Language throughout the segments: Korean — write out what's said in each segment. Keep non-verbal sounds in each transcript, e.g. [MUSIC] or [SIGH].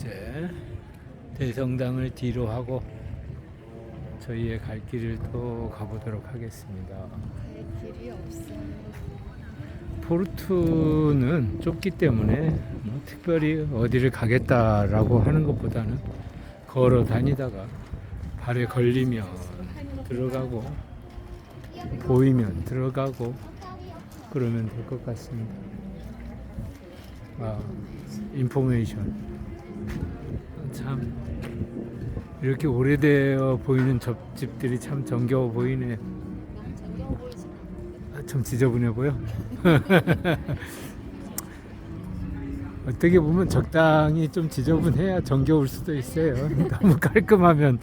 이제 대성당을 뒤로 하고 저희의 갈 길을 또 가보도록 하겠습니다. 갈 길이 없어요. 포르투는 좁기 때문에 뭐 특별히 어디를 가겠다라고 하는 것보다는 걸어 다니다가 발에 걸리면 들어가고 보이면 들어가고 그러면 될 것 같습니다. 아, 인포메이션. 참 이렇게 오래되어 보이는 접집들이 참 정겨워 보이네. 보이지 아, 좀 지저분해 보여. [LAUGHS] 어떻게 보면 적당히 좀 지저분해야 정겨울 수도 있어요. [LAUGHS] 너무 깔끔하면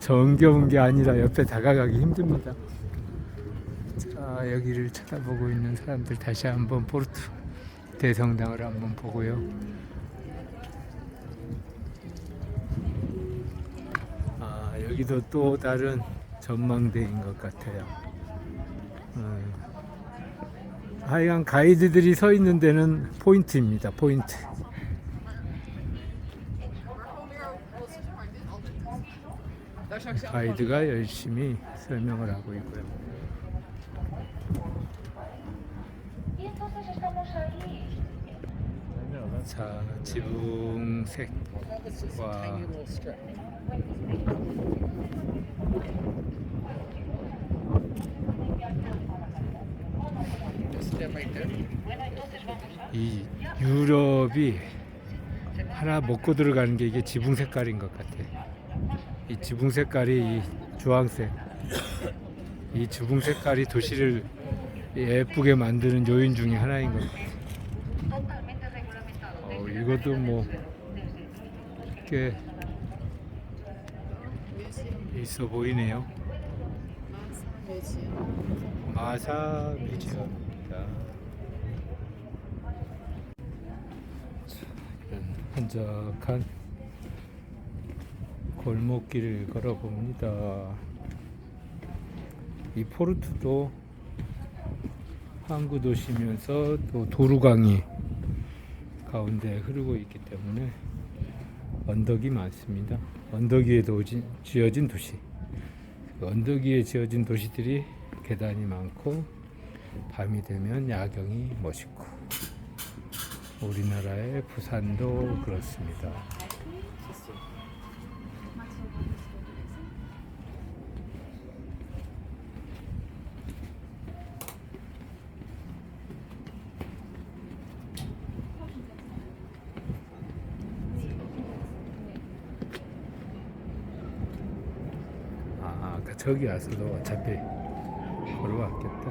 정겨운 게 아니라 옆에 다가가기 힘듭니다. 자, 여기를 쳐다보고 있는 사람들 다시 한번 포르투 대성당을 한번 보고요. 여기도 또 다른 전망대인 것 같아요. 음. 하여간 가이드들이 서 있는 데는 포인트입니다. 포인트. 가이드가 열심히 설명을 하고 있고요. 자, 지붕색과 이 유럽이 하나 먹고 들어가는 게 이게 지붕 색깔인 것 같아. 이 지붕 색깔이 이 주황색. 이 지붕 색깔이 도시를 예쁘게 만드는 요인 중에 하나인 것 같아. 이것도 뭐꽤 뮤지엄 있어 보이네요. 마사 뮤지엄입니다. 자, 이런 한적한 골목길을 걸어봅니다. 이 포르투도 항구 도시면서 또 도루강이 가운데 흐르고 있기 때문에 언덕이 많습니다. 언덕 위에 도지- 지어진 도시. 그 언덕 위에 지어진 도시들이 계단이 많고 밤이 되면 야경이 멋있고 우리나라의 부산도 그렇습니다. 아, 아까 저기 와서도 어차피 걸어왔겠다.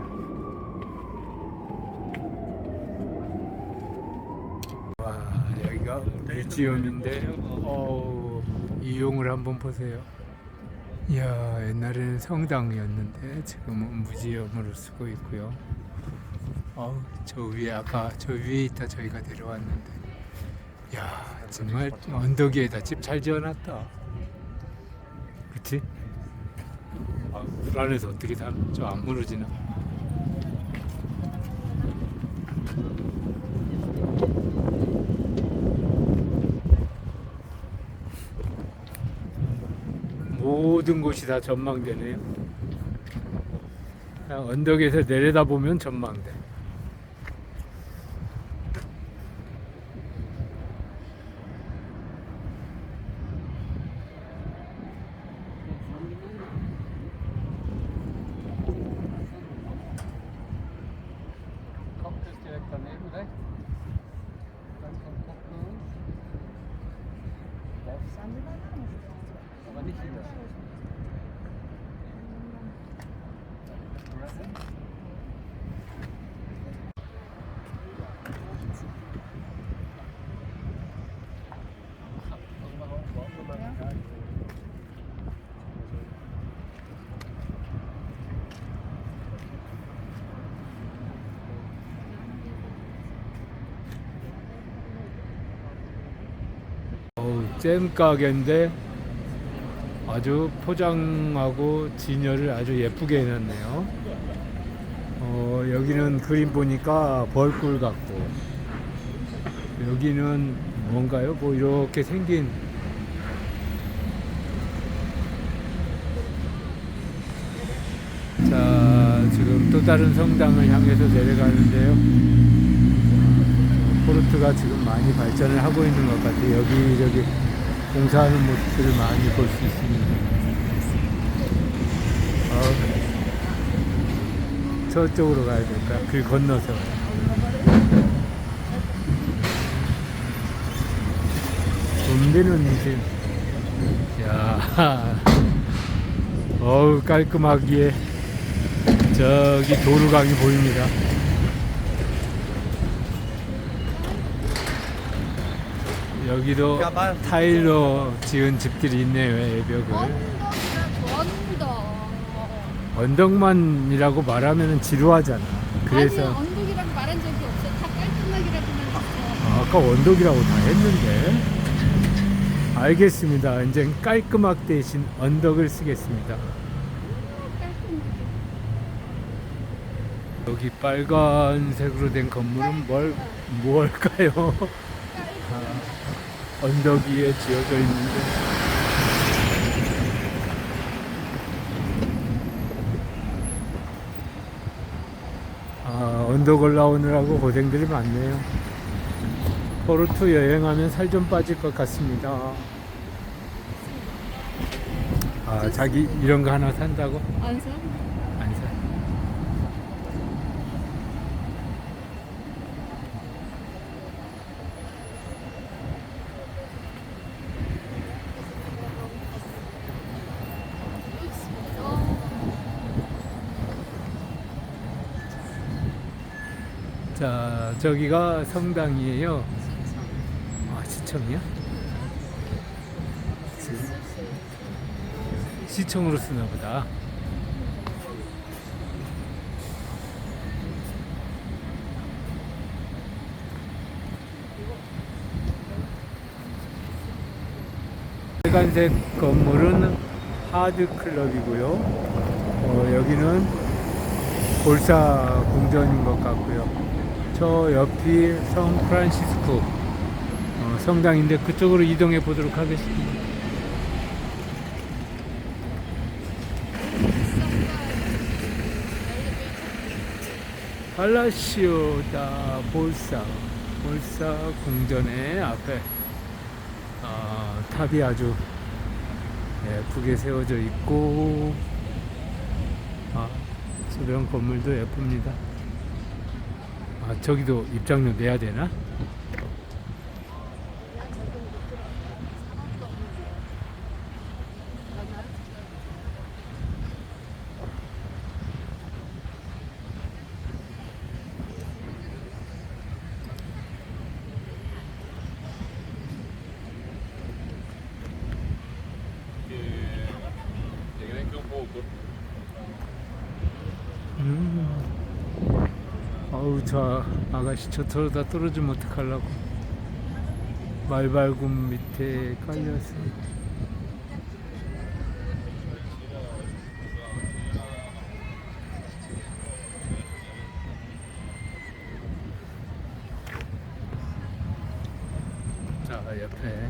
와, 여기가 뮤지엄인데, 어우, 이용을 한번 보세요. 이야, 옛날에는 성당이었는데, 지금은 무지엄으로 쓰고 있고요. 어우, 저 위에, 아까 저 위에 있다 저희가 내려왔는데, 야 정말 언덕 위에다 집 잘 지어놨다. 그치? 아, 불안해서 어떻게 다저안 무너지나? 모든 곳이 다 전망대네요. 언덕에서 내려다 보면 전망대. 잼 가게인데 아주 포장하고 진열을 아주 예쁘게 해놨네요. 어, 여기는 그림 보니까 벌꿀 같고 여기는 뭔가요? 뭐 이렇게 생긴 자 지금 또 다른 성당을 향해서 내려가는데요 포르투가 지금 많이 발전을 하고 있는 것 같아요 여기저기 공사하는 모습들을 많이 볼 수 있습니다. 어, 저쪽으로 가야 될까? 길 건너서. 봄되는 이제 야 [LAUGHS] 어우 깔끔하기에 저기 도루강이 보입니다 여기도 타일로 지은 집들이 있네요 애벽을 언덕. 언덕만이라고 말하면 지루하잖아 아니 그래서 언덕이라고 말한 적이 없어. 다 깔끔하기라고만 했어. 아, 아까 언덕이라고 다 했는데 알겠습니다 이제 깔끔학 대신 언덕을 쓰겠습니다 여기 빨간색으로 된 건물은 뭘 뭘까요? 아, 언덕 위에 지어져 있는데 아, 언덕 올라오느라고 고생들이 많네요. 포르투 여행하면 살 좀 빠질 것 같습니다. 아, 자기 이런 거 하나 산다고? 안 사. 자, 저기가 성당이에요. 아, 시청이야? 시- 시청으로 쓰나 보다. 빨간색 건물은 하드 클럽이고요. 어, 여기는 볼사 궁전인 것 같고요. 저 옆이 성 프란시스코 어, 성당인데 그쪽으로 이동해 보도록 하겠습니다. 팔라시오 다 볼사 볼사 궁전의 앞에 아, 탑이 아주 예쁘게 세워져 있고 아, 주변 건물도 예쁩니다. 아, 저기도 입장료 내야 되나? 음. 아우 저 아가씨 저 털다 떨어지면 어떡하려고. 말발굽 밑에 깔려서 자 옆에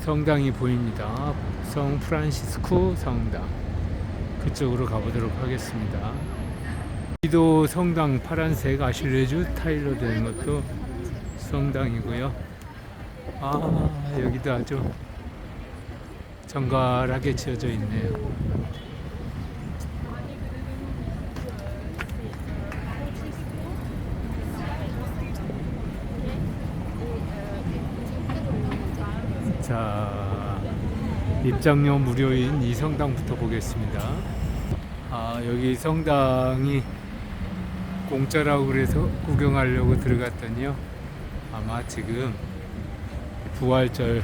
성당이 보입니다. 성 프란시스코 성당. 그쪽으로 가보도록 하겠습니다. 여기도 성당 파란색 아실레주 타일로 된 것도 성당이고요. 아 여기도 아주 정갈하게 지어져 있네요. 자 입장료 무료인 이 성당부터 보겠습니다. 아 여기 성당이 공짜라고 그래서 구경하려고 들어갔더니요 아마 지금 부활절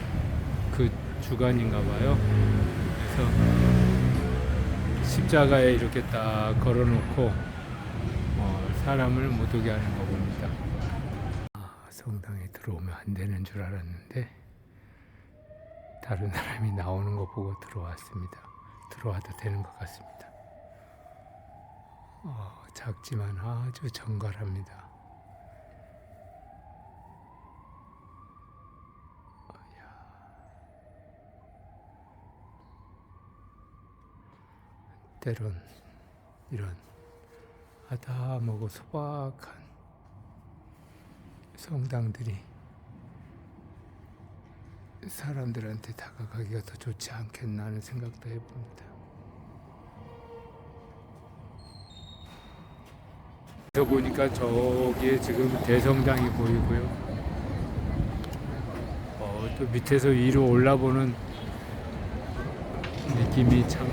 그 주간인가 봐요. 그래서 십자가에 이렇게 딱 걸어놓고 어, 사람을 못 오게 하는 거 봅니다. 아, 성당에 들어오면 안 되는 줄 알았는데 다른 사람이 나오는 거 보고 들어왔습니다. 들어와도 되는 것 같습니다. 어, 작지만 아주 정갈합니다. 때론 이런 아담하고 소박한 성당들이 사람들한테 다가가기가 더 좋지 않겠나 하는 생각도 해봅니다. 저 보니까 저기에 지금 대성당이 보이고요. 어, 또 밑에서 위로 올라보는 느낌이 참